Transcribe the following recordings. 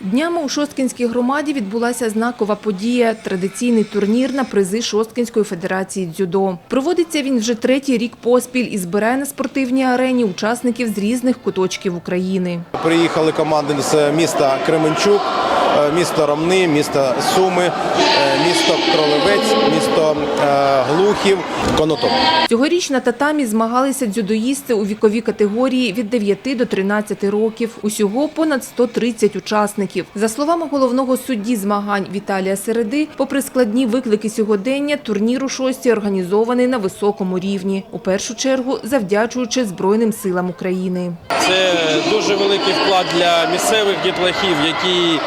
Днями у Шосткінській громаді відбулася знакова подія – традиційний турнір на призи Шосткінської федерації дзюдо. Проводиться він вже третій рік поспіль і збирає на спортивній арені учасників з різних куточків України. Приїхали команди з міста Кременчук, місто Ромни, місто Суми, е, місто Кролевець, місто е, Глухів, Конотоп. Цьогоріч на татамі змагалися дзюдоїсти у віковій категорії від 9 до 13 років. Усього понад 130 учасників. За словами головного судді змагань Віталія Середи, попри складні виклики сьогодення, турнір у шості організований на високому рівні. У першу чергу завдячуючи Збройним силам України. Це дуже великий вклад для місцевих дітлахів, які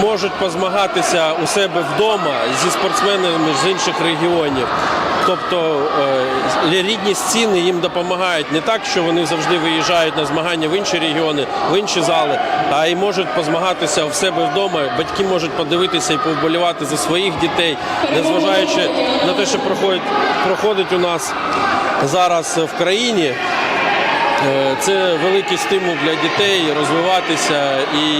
можуть позмагатися у себе вдома зі спортсменами з інших регіонів. Тобто е, рідні стіни їм допомагають не так, що вони завжди виїжджають на змагання в інші регіони, в інші зали, а й можуть позмагатися в себе вдома. Батьки можуть подивитися і повболівати за своїх дітей, незважаючи на те, що проходить, проходить у нас зараз в країні. Е, Це великий стимул для дітей розвиватися і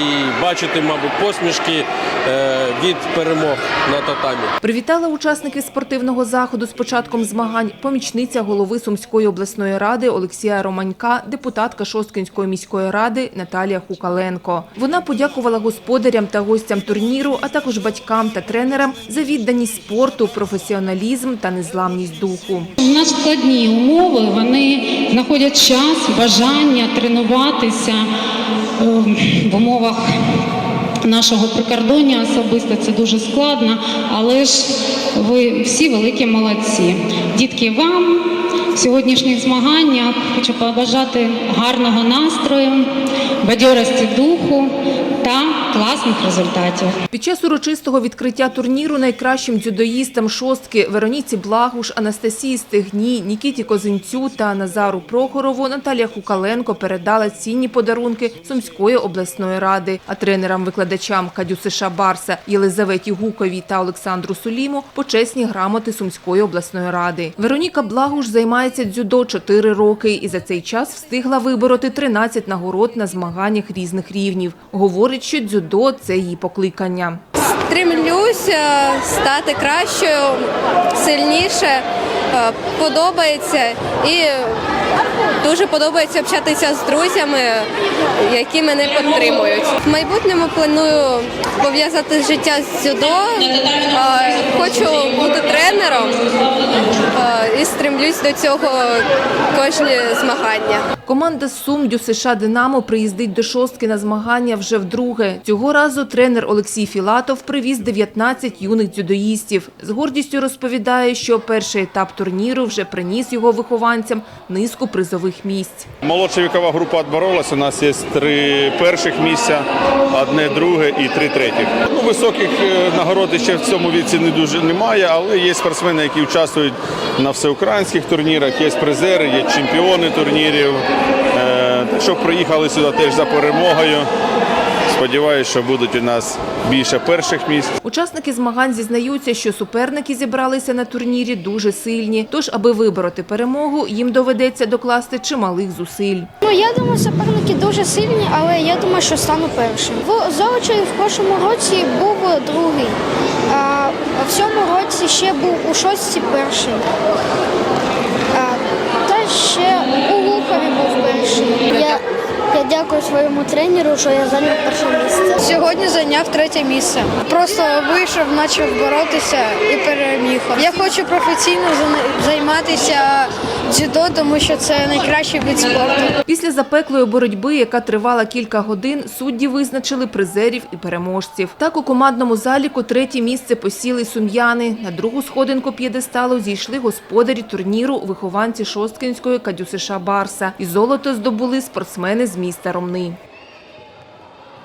бачити, мабуть, посмішки е, від перемог на татамі. Привітала учасників спортивного заходу з початком змагань помічниця голови Сумської обласної ради Олексія Романька, депутатка Шосткинської міської ради Наталія Хукаленко. Вона подякувала господарям та гостям турніру, а також батькам та тренерам за відданість спорту, професіоналізм та незламність духу. У нас складні умови, вони знаходять час, бажання тренуватися е, в умовах нашого прикордоння особисто це дуже складно, але ж ви всі великі молодці. Дітки, вам в сьогоднішніх змаганнях хочу побажати гарного настрою, бадьорості духу та класних результатів. Під час урочистого відкриття турніру найкращим дзюдоїстам шостки Вероніці Благуш, Анастасії Стегній, Нікіті Козинцю та Назару Прохорову Наталія Хукаленко передала цінні подарунки Сумської обласної ради, а тренерам-викладачам Кадю Сиша Барса, Єлизаветі Гуковій та Олександру Суліму почесні грамоти Сумської обласної ради. Вероніка Благуш займається дзюдо 4 роки і за цей час встигла вибороти 13 нагород на змаганнях різних рівнів. Говорить, що дзюдо – це її покликання. Стремлюся стати кращою, сильніше, е, подобається і дуже подобається общатися з друзями, які мене підтримують. В майбутньому планую пов'язати життя з дзюдо. Е, Хочу бути тренером е, і стремлюсь до цього кожні змагання. Команда з Сум ДЮСШ «Динамо» приїздить до шостки на змагання вже вдруге. Цього разу тренер Олексій Філатов привіз 19 юних дзюдоїстів. З гордістю розповідає, що перший етап турніру вже приніс його вихованцям низку призових місць. Молодша вікова група відборолась. У нас є три перших місця, одне друге і три третіх. Ну, високих е, нагород ще в цьому віці не дуже немає, але є спортсмени, які участвують на всеукраїнських турнірах, є призери, є чемпіони турнірів. Е, Так що приїхали сюди теж за перемогою. Сподіваюсь, що будуть у нас більше перших місць. Учасники змагань зізнаються, що суперники зібралися на турнірі дуже сильні. Тож, аби вибороти перемогу, їм доведеться докласти чималих зусиль. Ну я думаю, суперники дуже сильні, але я думаю, що стану першим. В Золочеві в першому році був другий, цьому ще був у шостці перший. Та ще у Лухові був перший. Я, я дякую своєму тренеру, що я зайняв перше місце. Сьогодні зайняв третє місце. Просто вийшов, почав боротися і переміг. Я хочу професійно займатися дзюдо, тому що це найкращий вид спорту. Після запеклої боротьби, яка тривала кілька годин, судді визначили призерів і переможців. Так у командному заліку третє місце посіли сум'яни. На другу сходинку п'єдесталу зійшли господарі турніру вихованці Шосткинської Кадюсиша Барса. І золото здобули спортсмени з міста Ромни.